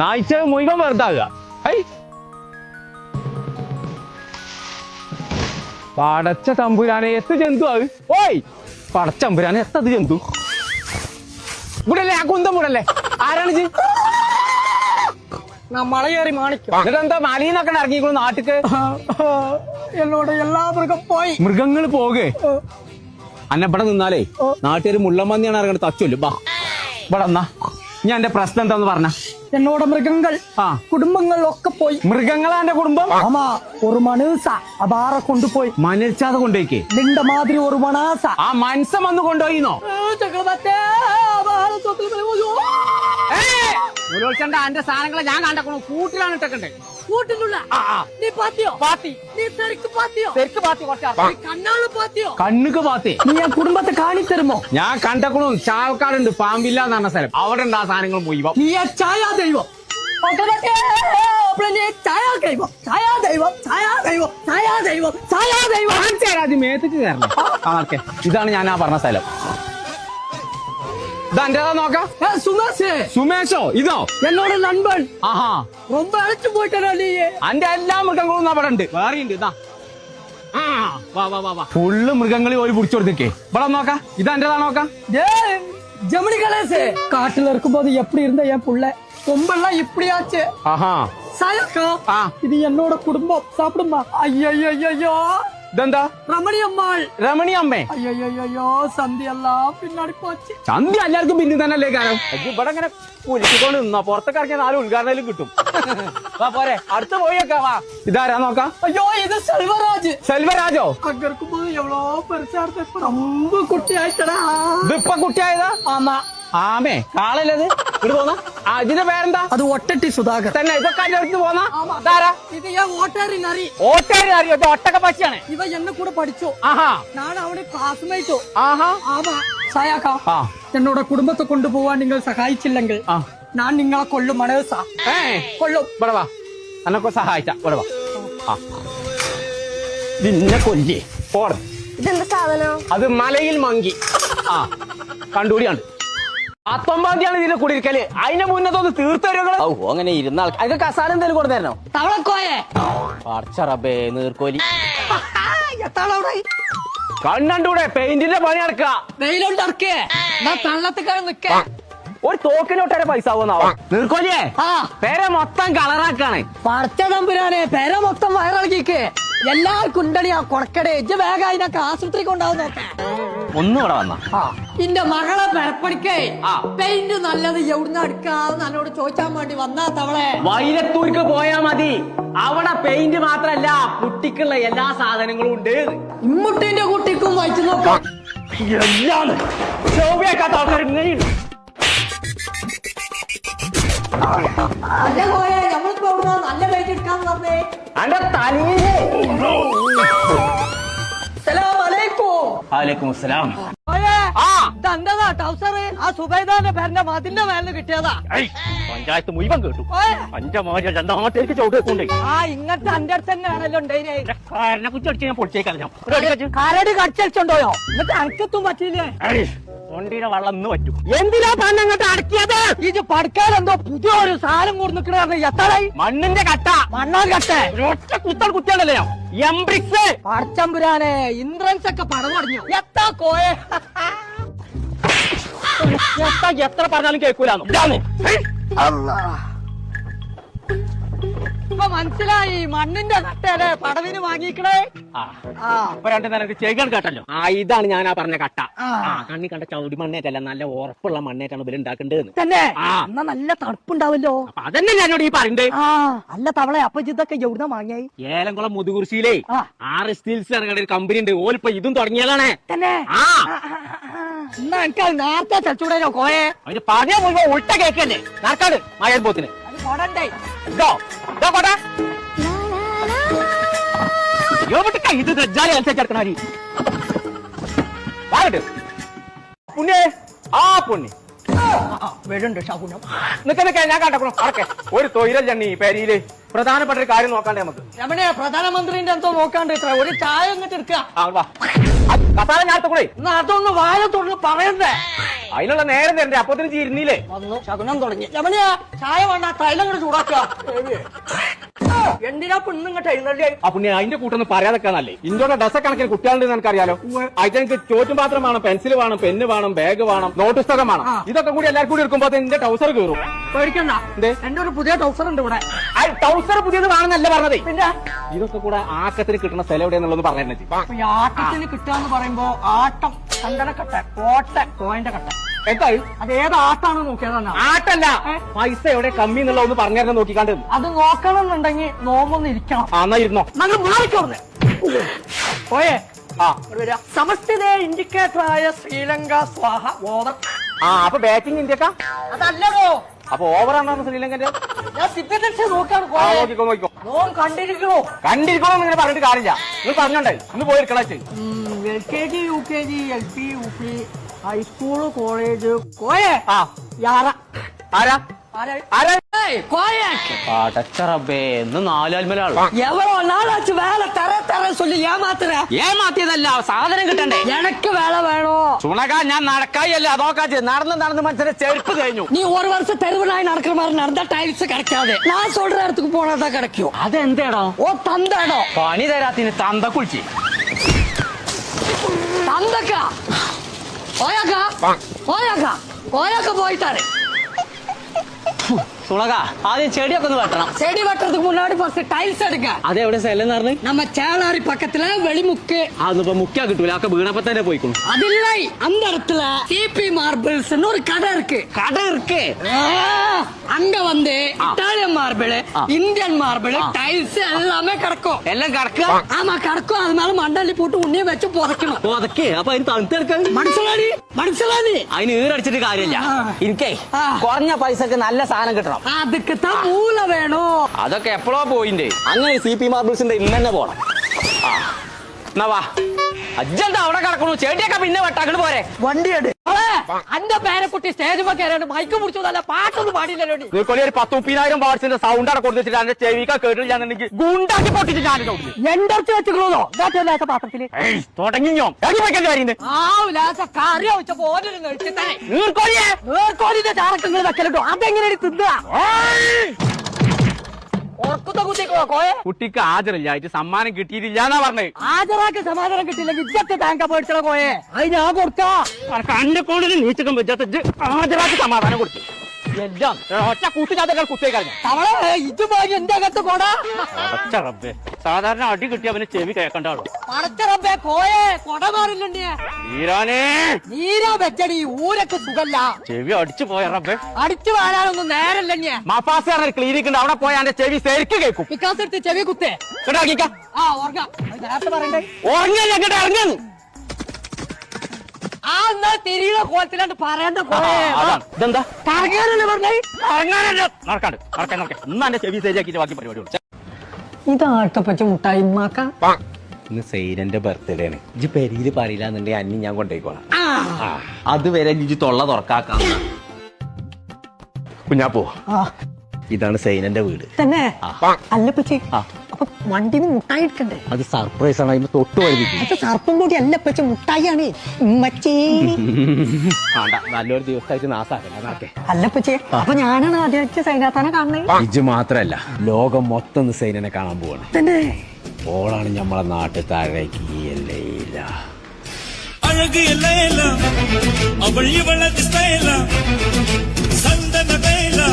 നാഴ്ച മുഴുവൻ വെറുതാകുക പടച്ച തമ്പുരാനെ എത്ത ജന്തു അത്? ഓയ്. പടച്ച തമ്പുരാനെ എത്തത് ജന്തു? ഇവിടല്ലേ ആ കുന്തം ഇവിടല്ലേ ആരാണിജ് നമ്മളെ കയറി നാട്ടിക്ക്? എന്നോട് എല്ലാ മൃഗം പോയി. മൃഗങ്ങൾ പോകേ. അന്നെ ഇവിടെ നിന്നാലേ നാട്ടുകാർ മുള്ളമ്പന്നിയാണ് ഇറങ്ങുന്നത് തച്ചുല്ലോ. ഇവിടെ എന്നാ ഞാൻ എന്റെ പ്രശ്നം എന്താന്ന് പറഞ്ഞ? என்னோட மிருகங்கள் ആ குடும்பங்கள் ഒക്കെ പോയി മൃഗങ്ങളാ എന്റെ കുടുംബം ஆமா ஒரு மனுச அபார கொண்டு போய் മനരിച്ചാതെ കൊണ്ടുപോയിക്കേ നിന്റെ മാതിരി ഒരു മണാസ ആ മനസ്സം വന്ന് കൊണ്ടുപോയിന്നോ ചക്രവർത്തി അപാര സ്വത്തിൽ മുലോത്സന്റെ അന്റെ സാധനങ്ങളെ ഞാൻ കണ്ടക്കണു കൂട്ടിലാണ് ഇട്ടക്കണ്ടേ കൂട്ടിലുള്ള നീ പാത്തിയോ? പാത്തി. നീ ശരിക്ക് പാത്തിയോ? തെക്ക് പാത്തി കുറച്ചാ നീ കണ്ണാൾ പാത്തിയോ? കണ്ണുക്ക് പാത്തി. നീ ആ കുടുംബത്തെ കാണിത്തരുമോ? ഞാൻ കണ്ടക്കണു ചാവക്കാടുണ്ട് പാമ്പില്ല എന്ന് പറഞ്ഞ സ്ഥലം. അവിടെ ഉണ്ട് ആ സാധനങ്ങൾ മുഴുവൻ. നീ ദൈവം. ഇതാണ് ഞാൻ ആ പറഞ്ഞ സ്ഥലം. നോക്കാം സുമേഷ് സുമേഷോ ഇതോ എന്നോട് നൺപൻ ആഹാ ரொம்ப അഴിച്ചു പോയിട്ടാ നീ അന്റെ എല്ലാ മൃഗങ്ങളും അവിടെ വേറെ ഉണ്ട് ഇതാ ഫുള്ള് മൃഗങ്ങളിൽ ഒരു പിടിച്ചു കൊടുത്തേക്കേ ഇവിടെ നോക്കാം ഇത് എന്റേതാ നോക്കാം ஜெமினி கணேசு காட்டுல இருக்கும் போது எப்படி இருந்த என் புள்ள கொம்பெல்லாம் இப்படியாச்சு ஆஹா சயக்கம் இது என்னோட குடும்பம் சாப்பிடுமா ஐயோ ஐயோ ഇതെന്താ? രമണി അമ്മാൾ. രമണി അമ്മേ. അയ്യോ സന്ധ്യ സന്ധ്യ എല്ലാവർക്കും പിന്നെ തന്നെയല്ലേ കാരണം? ഇവിടെ അങ്ങനെ കുലിക്കൊണ്ട് നിന്നാ. പുറത്തൊക്കെ ഇറങ്ങിയ നാല് ഉദ്ഘാടനം കിട്ടും. വാ പോരെ. അടുത്ത പോയി വെക്കാ വാ. ഇതാരാ നോക്കാം? അയ്യോ ഇത് സെൽവരാജ്. സെൽവരാജോ? അഗർക്കുമ്പോ എവ്വളോ പരിസരത്ത് കുട്ടിയായിട്ടടാ. ഇതിപ്പൊ കുട്ടിയായതാ? ആമേ. കാളല്ലേ ഇങ്ങോട്ട് പേരെന്താ? അത് ഒട്ടട്ടി സുധാകർ. തന്നെ ഇതൊക്കെ അടുത്ത് പോന്ന? താരാ പച്ചയാണ് ഇവ എന്നെ കൂടെ പഠിച്ചു. ആഹാ. ക്ലാസ്മേറ്റോ ആഹാ. ആവാ സായാക്ക. എന്നോട് കുടുംബത്തെ കൊണ്ടുപോവാൻ നിങ്ങൾ സഹായിച്ചില്ലെങ്കിൽ ഞാൻ നിങ്ങളെ കൊല്ലും മനേഴ്സ കൊല്ലും. സഹായിച്ച. നിന്നെ കൊല്ലി. പോട. ഇതെന്താ സാധനം? അത് മലയിൽ മങ്കി. ആ. കണ്ടുകൂടിയാണ് പത്തൊമ്പതാം തീയതി ഇതിന്റെ കുടിയിരിക്കൽ. അതിന്റെ മുന്നത്തൊന്ന് തീർത്തരുകൾ ഔ അങ്ങനെ ഇരുന്ന അതിന് കസാല എന്തെങ്കിലും കൊടുത്തു തരണോ തവളക്കോയെ പടച്ചറബേ നീർക്കോലി. കണ്ണണ്ടൂടെ പെയിന്റിന്റെ പണി നടക്കുക. ഞാൻ നിക്കേ. ഒരു തോക്കിനൊട്ടേറെ പൈസ ആവുന്നാവോ നീർക്കോലിയേ ആ. പേരെ മൊത്തം കളറാക്കാണ്. പറച്ച തമ്പുരാനെ പെര മൊത്തം വയറിളക്കിക്ക് എല്ലാവർക്കും ഉണ്ടടി ആ കൊണക്കടെ ഇജ്ജ് വേഗം അതിനൊക്കെ ആശുപത്രി കൊണ്ടാവും നോക്കേ. ഒന്നും ഇവിടെ വന്ന. ആ. ഇന്റെ മകളെ പെരപ്പണിക്കേ. പെയിന്റ് നല്ലത് എവിടുന്ന് അടുക്കാന്ന് എന്നോട് ചോദിച്ചാൻ വേണ്ടി വന്നാ തവളെ. വൈരത്തൂർക്ക് പോയാ മതി. അവിടെ പെയിന്റ് മാത്രല്ല കുട്ടിക്കുള്ള എല്ലാ സാധനങ്ങളും ഉണ്ട്. ഇമ്മുട്ടിന്റെ കുട്ടിക്കും വായിച്ചു നോക്കാം. എല്ലാം. ശോഭയാക്കാത്ത ആൾക്കാർ പോയെ നമ്മളിപ്പോ എവിടുന്നാ നല്ല പെയിന്റ് എടുക്കാന്ന് പറഞ്ഞേ അന്റെ തലയിലേ സലാം അലൈക്കും. വാലേക്കും അസ്സലാം. ടൗസർ ആ സുബൈദാന്റെ പേരിന്റെ മതിന്റെ മേലിന് കിട്ടിയതാ. പഞ്ചായത്ത് മുഴുവൻ കേട്ടു. മോശ രണ്ടാമത്തേക്ക് ചവിട്ട് വെക്കുണ്ടേ ആ ഇങ്ങനത്തെ അന്റെ അടുത്ത് തന്നെയാണല്ലോ ഉണ്ടായിനെ കാരനെ കുറിച്ച് അടിച്ച് ഞാൻ പൊളിച്ചേക്കാം കരടി കടിച്ചടിച്ചോണ്ടോയോ എന്നിട്ട് അനക്കത്തും പറ്റിയില്ലേ? വണ്ടിയുടെ വെള്ളം ഇന്ന് പറ്റും. എന്തിനാ തന്നെ അങ്ങോട്ട് അടക്കിയത്? ഇത് പടുക്കാൻ എന്തോ പുതിയൊരു സാധനം കൂടി നിക്കണ എത്രയായി മണ്ണിന്റെ കട്ട. മണ്ണാൻ കട്ടെ. ഒറ്റ കുത്തൽ കുത്തിയാണല്ലേ എംബ്രിക്സ്. പടച്ചമ്പുരാനെ ഇന്ദ്രൻസ് ഒക്കെ പടം പറഞ്ഞു? എത്താ കോയെ? എത്ര പറഞ്ഞാലും കേൾക്കൂലാന്ന്. ഇപ്പൊ മനസ്സിലായി മണ്ണിന്റെ കട്ടയല്ലേ പടവിന് വാങ്ങിക്കണേ? ആ. ആ. ഇപ്പൊ രണ്ടു നേരം ചെയ്യണം കേട്ടല്ലോ. ആ ഇതാണ് ഞാൻ ആ പറഞ്ഞ കട്ട. കണ്ണി കണ്ട ചൗടി മണ്ണേറ്റല്ല നല്ല ഉറപ്പുള്ള മണ്ണേറ്റാണ് ഇവർ ഉണ്ടാക്കേണ്ടത് തന്നെ. എന്നാ നല്ല തണുപ്പുണ്ടാവല്ലോ. അപ്പൊ അതന്നെ ഞാനോട് ഈ പറയണ്ടേ. ആ അല്ല തവളെ അപ്പൊ ഇതൊക്കെ എവിടുന്ന വാങ്ങിയായി ഏലംകുളം മുതുകുറിശിയിലേ ആ. ആറ് സ്റ്റീൽസ് ഇറങ്ങേണ്ട ഒരു കമ്പനി ഉണ്ട് ഓലിപ്പോ ഇതും തുടങ്ങിയതാണ്. തന്നെ? ആ. എന്നാ എനിക്ക് നേരത്തെ ചച്ചൂടേനോ കോയെ? അവർ പറഞ്ഞ മുഴുവൻ ഉൾട്ട കേക്കല്ലേ? നാർക്കാട് മഴ പോത്തിന് അത് കൊടണ്ടേ. ഇതോ ദജ്ജാലി അനുസരിച്ചെടുക്കണ പുണ്യേ ആ പുണ്യ. വീടുണ്ട് ശകുനം. നിക്ക നിക്ക ഞാൻ കണ്ടക്കണം. അടക്കെ ഒരു തൊഴിലല്ലണ്ണി പേരിയിൽ? പ്രധാനപ്പെട്ട ഒരു കാര്യം നോക്കാണ്ടേ നമുക്ക്. രമണേ പ്രധാനമന്ത്രിന്റെ എന്തോ നോക്കാണ്ട് ഇത്ര. ഒരു ചായ എന്നിട്ട് എടുക്കുക കസാല ഞാൻ കൂടെ അതൊന്ന് വായ തുറന്ന് പറയണ്ടേ? അതിനുള്ള നേരം തരണ്ടേ? അപ്പത്തിന് ചീരുന്നില്ലേ വന്നു ശകുനം തുടങ്ങി. രമണിയ ചായ വേണ്ട തൈലം കൂടെ ചൂടാക്കുക. എന്തിനാ പെണ്ണും ഇങ്ങോട്ട് എഴുന്നള്ളി ആ പുണ്യ അതിന്റെ കൂട്ടൊന്നും പറയാതൊക്കെ ഇന്ത്യയുടെ ഡസ കണക്കിന് കുട്ടികളുണ്ട് എനിക്കറിയാലോ അതിന് എനിക്ക് ചോറ്റും പാത്രം വേണം പെൻസിൽ വേണം പെന്ന് വേണം ബാഗ് വേണം നോട്ട് പുസ്തകം വേണം ഇതൊക്കെ കൂടി എല്ലാവർക്കും കൂടി എടുക്കുമ്പോ എന്റെ ടൗസർ കയറും പേടിക്കണ്ട? എന്റെ ഒരു പുതിയ ടൗസർ ഉണ്ട് ഇവിടെ. ടൗസർ പുതിയത് വേണമെന്നല്ല പറഞ്ഞത്. പിന്നെ? ഇതൊക്കെ കൂടെ ആക്കത്തിന് കിട്ടുന്ന സ്ഥലം എവിടെയെന്നുള്ളത് പറഞ്ഞു ആക്കത്തിന് കിട്ടുക കിട്ടാന്ന് പറയുമ്പോ ആട്ടം ചന്ദനക്കട്ട കോട്ട കോയിന്റെ കട്ട. എന്തായി? അത് ഏത് ആട്ടാണ് നോക്കിയതാണ് ആട്ടല്ല പൈസ എവിടെ കമ്മി എന്നുള്ള ഒന്ന് പറഞ്ഞു നോക്കിക്കാണ്ട്. അത് നോക്കണമെന്നുണ്ടെങ്കിൽ നോമ്പൊന്ന് ഇരിക്കണം. ആ എന്നാ ഇരുന്നോ. നമ്മൾ പോയേ. ആ. വരാം. ഇൻഡിക്കേറ്ററായ ശ്രീലങ്ക സ്വാഹ ഓവർ. ആ അപ്പൊ ബാറ്റിംഗ് ഇന്ത്യക്ക? അതല്ലടോ. അപ്പൊ ഓവർ ആണോ ശ്രീലങ്കന്റെ? ഞാൻ നോക്കാണ് നോക്കിക്കോ നോക്കിക്കോ. കണ്ടിരിക്കണോ? കണ്ടിരിക്കണോ പറഞ്ഞിട്ട് കാര്യമില്ല. നിങ്ങൾ പറഞ്ഞോണ്ടേ. ഇന്ന് പോയി എടുക്കണേ. L K G U K G L P U P. High school college Koya. ആ. യാറ. വേല തര തര സാധനം കിട്ടണ്ടേ? എനക്ക് വേല വേണോ? ചുണകാ ഞാൻ നടക്കായല്ല അതോക്കാച്ച് നടന്ന് നടന്ന് മനുഷ്യന്റെ ചെരുപ്പ് കഴിഞ്ഞു. നീ ഒരു വർഷം തെരുവിനായി നടക്കുന്ന നടന്ന ടൈൽസ് കിടക്കാതെ. ഞാൻ സോൾഡർ പോണതാ കിടക്കോ. അതെന്തേടോ? ഓ തന്തേടോ. പണി തരാത്തിന് തന്ത തന്തക്ക 親か親か親かもいたれ സുണക ആദ്യം ചെടിയൊക്കെ ഒന്ന് വെട്ടണം செடி வெட்டுறதுக்கு முன்னாடி ஃபர்ஸ்ட் டைல்ஸ் எடுங்க അതെവിടെ സ്ഥലം എന്ന് പറഞ്ഞു நம்ம சேலாரி பக்கத்துல வெளிமுக்கு അതൊന്നും ഇപ്പൊ മുക്കിയാ കിട്ടൂല ഒക്കെ വീണപ്പോ തന്നെ പോയിക്കണു அதில்லை அந்த இடத்துல சிபி மார்பிள்ஸ்னு ஒரு கடை இருக்கு കട ഇറക്കേ ஆ, அங்க வந்து இட்டாலியன் மார்பிள் ஆ. இந்தியன் மார்பிள் டைல்ஸ் எல்லாமே கிடக்கும் എല്ലാം കടക്കുക ஆமா கிடக்கும் அது மேல மண்டலி போட்டு உன்னையும் வச்சு പുതയ്ക്കണം അതൊക്കെ അപ്പൊ അതിന് തണുത്തെടുക്കാൻ மனசுலாடி மனசுலாடி അതിന് ഈറടിച്ചിട്ട് കാര്യമില്ല ആ. എനിക്കേ ആ. കുറഞ്ഞ പൈസക്ക് നല്ല സാധനം കിട്ടണം വേണം അതൊക്കെ മൂല വേണോ? അതൊക്കെ എപ്പോഴോ പോയിന്റ് അങ്ങനെ സി പി മാർബിൾസിന്റെ ഇന്ന് തന്നെ പോണം. എന്നാ വാ. അജ്ജന്താ അവിടെ കിടക്കണു? ചേട്ടിയൊക്കെ പിന്നെ വട്ടാക്കണ് പോരെ. വണ്ടി അന്റെ പേരക്കുട്ടി സ്റ്റേജ് കയറാണ്ട് മൈക്ക് മുടിച്ചതല്ല പാട്ടൊന്നും പാടില്ലല്ലോ ഒരു പത്ത് മുപ്പതിനായിരം വാട്സിന്റെ സൗണ്ട് അവിടെ കൊടുത്തിട്ട് എന്റെ ചെവിക്കാ കേട്ടില്ലാന്നുണ്ടെങ്കിൽ ഗുണ്ടാക്കി പൊട്ടിച്ച് ഞാനിത് എന്റെ അടുത്ത് വെച്ചിട്ടുള്ളതോ ഇതാ പാത്രത്തിൽ. തുടങ്ങിയോ? കറി വെച്ചപ്പോ നീർക്കോലിയെ? നേർക്കോലിന്റെ ചാറക്കങ്ങൾ വെക്കലുണ്ടോ? അതെങ്ങനെ തിന്നുക? കുട്ടിക്ക് ഹാജറില്ലായിട്ട് സമ്മാനം കിട്ടിയിട്ടില്ല എന്നാ പറഞ്ഞേ. ഹാജരാക്കി സമാധാനം കിട്ടിയില്ലെങ്കിൽ ഇജ്ജത്തെ താങ്ക പോയിട്ടാ കോയെ. അത് ഞാൻ കൊടുക്കാ കണ്ടെ കൊണ്ടിന് നീച്ചക്കം വെച്ചാത്ത ഹാജരാക്കി സമാധാനം കൊടുത്തു. എല്ലാം ഒറ്റ കൂട്ടിനകത്ത് കുത്തിയെ കഴിഞ്ഞു തവളെ ഇത് പോയി എന്റെ അകത്ത് കൊടാ. അടച്ച റബ്ബേ. സാധാരണ അടി കിട്ടി അവന് ചെവി കേൾക്കണ്ടാളൂ പടച്ചറമ്പേ കോയെ കൊട മാറില്ലേ ഈരാനേ നീരാ വെച്ചടി ഊരക്ക് സുഖല്ല. ചെവി അടിച്ചു പോയ റബ്ബേ. അടിച്ചു വാരാനൊന്നും നേരല്ലേ മഫാസ് പറഞ്ഞ ക്ലിനിക് ഉണ്ട് അവിടെ പോയാ എന്റെ ചെവി ശരിക്ക് കേൾക്കും. വിക്കാസ് എടുത്ത് ചെവി കുത്തേ. കേട്ടോ. ആ ഓർഗ നേരത്തെ പറയണ്ടേ. ഇങ്ങോട്ട് ഇറങ്ങുന്നു ആ എന്നാ തിരിയുടെ കോലത്തിലാണ്ട് പറയണ്ട കോയെ അതാണ്. ഇതെന്താ? കറങ്ങാനല്ലേ പറഞ്ഞേ? ഇറങ്ങാനല്ല നടക്കാണ്ട് നടക്കാൻ നടക്കാൻ. ഇന്ന് എന്റെ ചെവി ശരിയാക്കിയിട്ട് ബാക്കി പരിപാടി ഇതാട്ടപ്പച്ച ഇന്ന് ബർത്ത്ഡേ ആണ് പറയില്ല എന്നുണ്ടെങ്കിൽ അന്നി ഞാൻ കൊണ്ടുപോയിക്കോളാം ആ. അതുവരെ ഇജ്ജ് തൊള്ള തുറക്കാക്കാം. കുഞ്ഞാപ്പോ ഇതാണ് സൈനന്റെ വീട്. തന്നെ? അല്ലപ്പച്ചി ആ. അപ്പൊ വണ്ടിന്ന് മുട്ടായി എടുക്കണ്ടേ അത് സർപ്രൈസ് ആണ്. അതിന് തൊട്ട് വഴുതിക്കും സർപ്പം കൂടി അല്ലപ്പച്ച മുട്ടായിയാണ്. ഉമ്മച്ചി വേണ്ട നല്ലൊരു ദിവസമായിട്ട് നാസാക്കല്ല നാക്കെ. അല്ലപ്പച്ചി അപ്പൊ ഞാനാണ് ആദ്യം സൈനാത്താനെ കാണുന്നത് ഇജ്ജ് മാത്രല്ല ലോകം മൊത്തം സൈനനെ കാണാൻ പോവാണ്. തന്നെ. ഓളാണ് നമ്മളെ നാട്ടിൽ താഴേക്ക് ലൈല அழகு எல்லாம் அவள் இவளது ஸ்டைலா சந்தன வேலா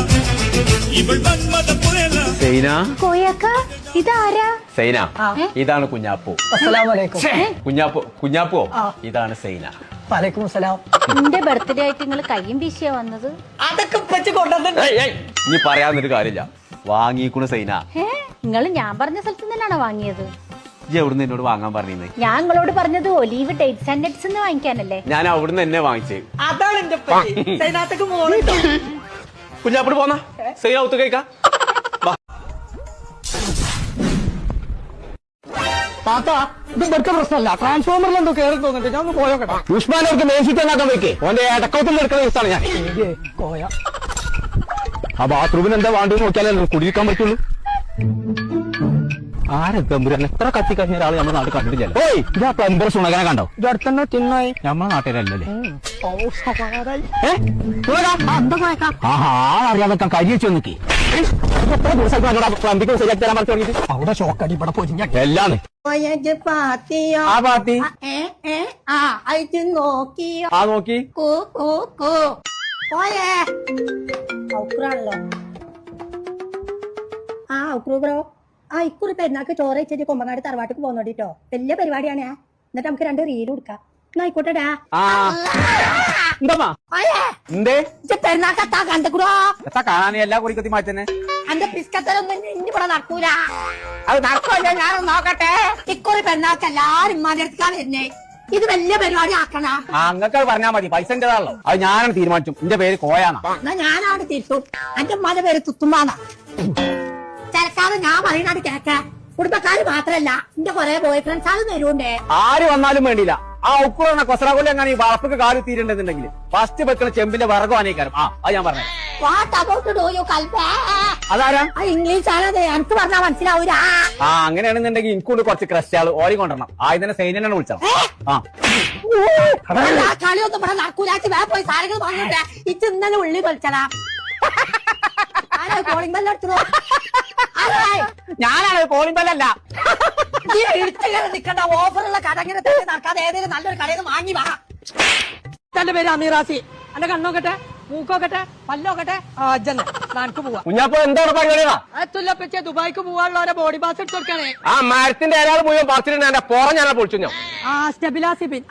இவள் மன்மத புயலா സൈന കോയക്ക ഇതാരാ സൈന ഇതാണ് കുഞ്ഞാപ്പു അസ്സലാമലൈക്കും കുഞ്ഞാപ്പു കുഞ്ഞാപ്പു ഇതാണ് സൈന വലൈക്കും അസ്സലാം എന്റെ ബർത്ത്ഡേ ആയിട്ട് നിങ്ങൾ കയ്യും വീശിയാ വന്നത് അതൊക്കെ വെച്ച് കൊണ്ടുവന്നിട്ട് ഏയ്, ഏയ്, ഇനി പറയാന്നൊരു കാര്യമില്ല വാങ്ങിക്കുണു സൈന ഏ നിങ്ങൾ ഞാൻ പറഞ്ഞ സ്ഥലത്ത് നിന്നാണോ വാങ്ങിയത് ഇജ്ജ് എവിടുന്ന് എന്നോട് വാങ്ങാൻ പറഞ്ഞിരുന്നേ? ഞാൻ നിങ്ങളോട് പറഞ്ഞത് ഒലീവ് ഡേറ്റ്സ് ആൻഡ് നട്സ് എന്ന് വാങ്ങിക്കാനല്ലേ? ഞാൻ അവിടുന്ന് എന്നെ വാങ്ങിച്ചേ. അതാണ് എന്റെ സൈനാത്തക്ക് കുഞ്ഞാപ്പിട്ട് പോന്ന? സൈന ഒത്തു കഴിക്കാം താത്ത ഇത് ഇവിടുത്തെ പ്രശ്നമല്ല. ട്രാൻസ്ഫോമറിൽ എന്തോ കയറി തോന്നിട്ട് ഞാൻ ഒന്ന് പോയോക്കട്ടെ. അവർക്ക് വെക്കേ. ഓന്റെ ഇടക്കൗത്തിൽ എടുക്കുന്ന ദിവസമാണ് ഞാൻ. കോയ. ആ ബാത്റൂമിന് എന്താ വേണ്ടത് നോക്കിയാലേ കുടിയിരിക്കാൻ പറ്റുള്ളൂ. ആരെ തമ്പുരാൻ എത്ര കത്തി കഴിഞ്ഞ ഒരാൾ നമ്മുടെ നാട്ടിൽ കണ്ടിട്ടില്ല. ഓയ് ഇതാ പ്ലംബർ സുണകനെ കണ്ടോ? ഇതടുത്തന്നെ തിന്നായി. നമ്മളെ നാട്ടിലല്ലേ ആഹാ അറിയാതെ കരി വെച്ച് നിൽക്കി പ്ലംബിക്ക് ശരിയാക്കി തരാൻ പറഞ്ഞു തുടങ്ങിയിട്ട് അവിടെ ഷോക്കടി ഇവിടെ പൊരിഞ്ഞ എല്ലാന്ന്. ആ അയച്ച് നോക്കിയോ? ആ നോക്കി. കൂ കൂ കൂ. പോയേ. ഔക്രാണല്ലോ. ആ ഔക്രു ബ്രോ. ആ ഇക്കുറി പെരുന്നാൾക്ക് ചോറ് വെച്ചിട്ട് കൊമ്പങ്ങാട് തറവാട്ടിക്ക് പോകുന്നോണ്ടിട്ടോ വലിയ പരിപാടിയാണ്. എന്നിട്ട് നമുക്ക് രണ്ട് റീൽ കൊടുക്കാം എന്നാ ആയിക്കോട്ടെടാ. ആ. എന്താ? പോയേ എന്തേ? ഇജ്ജ് പെരുന്നാൾക്ക് എത്താ കണ്ടക്കുറോ എത്താ കാണാൻ എല്ലാ മാറ്റന്നെ. അന്റെ പിസ്കത്തരൊന്നും ഇനി ഇവിടെ നടക്കൂല. അത് ഞാനൊന്ന് നോക്കട്ടെ. ഇക്കുറി പെരുന്നാൾക്ക് എല്ലാരും മതിർക്കാൻ വരുന്നേ. ഇത് വലിയ പരിപാടി ആക്കണ. അങ്ങക്ക് പറഞ്ഞാ മതി. പൈസ എന്റേതാണല്ലോ അത് ഞാനാണ് തീരുമാനിച്ചു എന്റെ പേര് കോയാന്നാ. ഞാനാണ് തീർത്തു എന്റെ ഉമ്മാന്റെ പേര് തുത്തുമ്മാന്നാ. ചിലക്കാതെ ഞാൻ പറയണത് കേക്ക കുടുംബക്കാര് മാത്രല്ല എന്റെ കൊറേ ബോയ് ഫ്രണ്ട്സ് അത് തരുണ്ടേ. ആര് വന്നാലും വേണ്ടില്ല ആ ഉക്കുറന്ന കൊസറാകൊല്ലി അങ്ങനെ ഈ വളപ്പൊക്കെ കാൽ തീരണ്ടെന്നുണ്ടെങ്കിൽ ഫസ്റ്റ് വെക്കണ ചെമ്പിന്റെ വിറകു അനേക്കാരം ആ അത് ഞാൻ പറഞ്ഞു. വാട്ട് അബൌട്ട് ഡു യു കൽപ്പേ അതാരാ? ആ ഇംഗ്ലീഷ് ആണത്. എനിക്ക് പറഞ്ഞാ മനസ്സിലാവൂല. ആ അങ്ങനെയാണെന്നുണ്ടെങ്കിൽ എനിക്കൂടെ കുറച്ച് ക്രസ്റ്റാൾ ഓടി കൊണ്ടുവരണം. ആദ്യം സൈന്യനെ സൈന്യനാണ് വിളിച്ചത്. ആ. കളിയൊന്നും ഇവിടെ നടക്കൂലാച്ച് വേറെ പോയി സാധനങ്ങൾ പറഞ്ഞിട്ട് ഇന്നലെ ഉള്ളി കളിച്ചലാ കോളിംഗ് ബെല്ലടിച്ചതോ ഞാനാണ് കോളിംഗ് ബെല്ലല്ല നീ ഇഴുത്തുകാരെ നിക്കണ്ട ഓഫറുള്ള കടങ്ങനെ തന്നെ നടക്കാതെ ഏതെങ്കിലും നല്ലൊരു കടയിൽ നിന്ന് വാങ്ങി വാ. തന്റെ പേര് അമീറാസി എന്റെ കണ്ണോക്കട്ടെ മൂക്കോക്കട്ടെ പല്ലോക്കട്ടെ പോവാ. കുഞ്ഞാപ്പോ എന്താണ് പരിപാടിയാ അത്തുല്ല പറ്റിയ ദുബായിക്ക് പോവാനുള്ള ബോഡി ബാസ് എടുത്ത് കൊടുക്കണേ. ആ മരത്തിന്റെ ഏരാൾ മുഴുവൻ പറിച്ചിട്ടുണ്ട്. എന്റെ പുറം ഞാൻ പൊളിച്ചു ഞാൻ ആ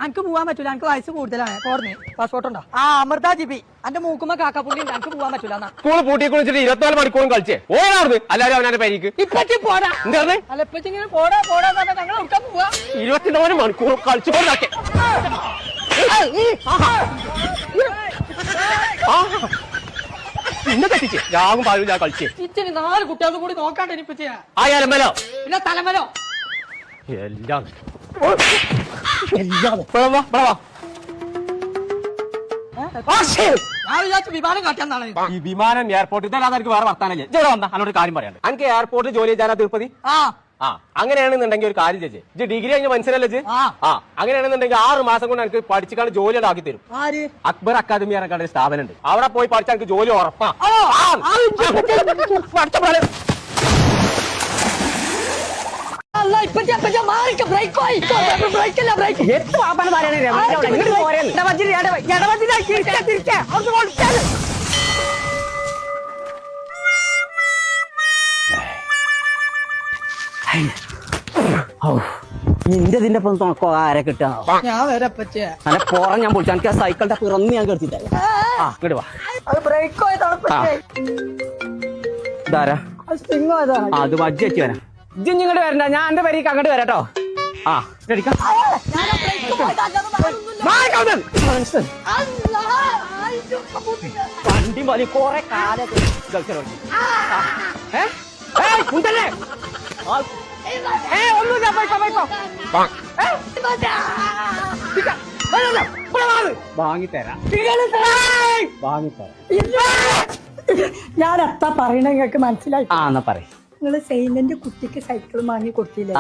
എനിക്ക് പോവാൻ പറ്റൂല. എനിക്ക് വയസ്സ് കൂടുതലാണ്. പോർന്നേ. പാസ്പോർട്ട് ഉണ്ടോ? ആ അമൃത ജിബി. എന്റെ മൂക്കുമ്പോ കാക്കപ്പുള്ളി ഉണ്ട്. എനിക്ക് പോവാൻ പറ്റൂല സ്കൂൾ പൂട്ടി കുളിച്ചിട്ട് ഇരുപത്തിനാല് മണിക്കൂറും കളിച്ചേ. അവനെ പരിക്ക് ഇപ്പറ്റി പോടാ. എന്താണ് അല്ല ഇപ്പറ്റി ഇങ്ങനെ പോടാ പോടാ ഞങ്ങൾ എടുക്കാൻ പോവാ? ഇരുപത്തിനാല് മണിക്കൂർ കളിച്ചു കൊണ്ടാക്കെ പിന്നെ തെറ്റിച്ച് രാഗും പാലും ഞാൻ കളിച്ചേ. ഇച്ചിരി നാല് കുട്ടികൾ കൂടി നോക്കാണ്ട് ഇനിപ്പിച്ചിയാ ആ എലമ്പലോ പിന്നെ തലമലോ? എല്ലാം എല്ലാം ഇവിടെ വാ. ഞാൻ വിചാരിച്ചു വിമാനം എയർപോർട്ടിൽ ഈ വിമാനം എയർപോർട്ടിൽ ഇതല്ലാതെ എനിക്ക് വേറെ വർത്താനല്ലേ ഇവിടെ വന്നാ അതിനോട് കാര്യം പറയാണ്ട് എനിക്ക് എയർപോർട്ടിൽ ജോലി ചെയ്യാനാ തിരുപ്പതി ആ. ആ അങ്ങനെയാണെന്നുണ്ടെങ്കിൽ ഒരു കാര്യം ചേച്ചി ഇത് ഡിഗ്രി കഴിഞ്ഞ മനസ്സിലല്ലേ ആ. അങ്ങനെയാണെന്നുണ്ടെങ്കിൽ ആറ് മാസം കൊണ്ട് എനിക്ക് പഠിച്ചാൽ ജോലി ആക്കി തരും. ആര്? അക്ബർ അക്കാദമി ഇറക്കാണ്ട് ഒരു സ്ഥാപനം ഉണ്ട് അവിടെ പോയി പഠിച്ചാൽ എനിക്ക് ജോലി ഉറപ്പാ. ആ, ആ. നിന്റെ ഇതിന്റെ ഒപ്പം തുണക്കോ ആരെ കിട്ടാ ഞാൻ വരെ പറ്റിയ നല്ല പുറം ഞാൻ പൊളിച്ചു എനിക്ക് ആ സൈക്കിളിന്റെ പിറന്ന് ഞാൻ കെടുത്തിട്ടേ. ആ ഇങ്ങോട്ട് വാ. ബ്രേക്ക് ഇതാരാ? ആ അത് വജ്ജി വെച്ച് വരാം. ഇജ്ജ് ഇങ്ങോട്ട് വരണ്ട. ഞാൻ എന്റെ പേരേക്ക് അങ്ങോട്ട് വരാട്ടോ. ആ. വണ്ടി വലി കൊറേ കാലം. ഏ? ഏയ്, ഉണ്ടല്ലേ? ഒന്നുമില്ല, വാ. ഇത്. വാങ്ങിത്തരാം വാങ്ങിത്തരാം. ഞാൻ എത്താ പറയണ നിങ്ങക്ക് മനസ്സിലായി. ആ എന്നാ പറയ്. നിങ്ങൾ സൈലന്റ് കുട്ടിക്ക് സൈക്കിൾ വാങ്ങി കൊടുത്തില്ലേ?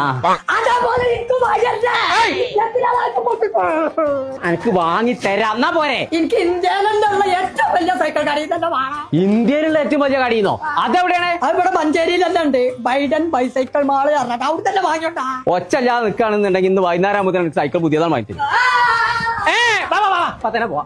അതേപോലെ എനിക്ക് വാങ്ങി തരാം. എന്നാ പോരെ? എനിക്ക് ഇന്ത്യയിലുള്ള ഏറ്റവും വലിയ സൈക്കിൾ കടയിൽ തന്നെ വാങ്ങാം. ഇന്ത്യയിലുള്ള ഏറ്റവും വലിയ കടയിന്നോ? അതെവിടെയാണ്? അത് ഇവിടെ മഞ്ചേരിയിലെല്ലാം ഉണ്ട്. ബൈഡൻ ബൈസൈക്കിൾ മാൾ പറഞ്ഞിട്ട് അവിടെ തന്നെ വാങ്ങിയോട്ടാ. ഒച്ചല്ലാതെ നിൽക്കുകയാണെന്നുണ്ടെങ്കിൽ ഇന്ന് വൈകുന്നേരം ആകുമ്പോൾ സൈക്കിൾ പുതിയതാണ് വാങ്ങിച്ചത് ഏ വാ വാ വാ പത്തനെ പോവാ.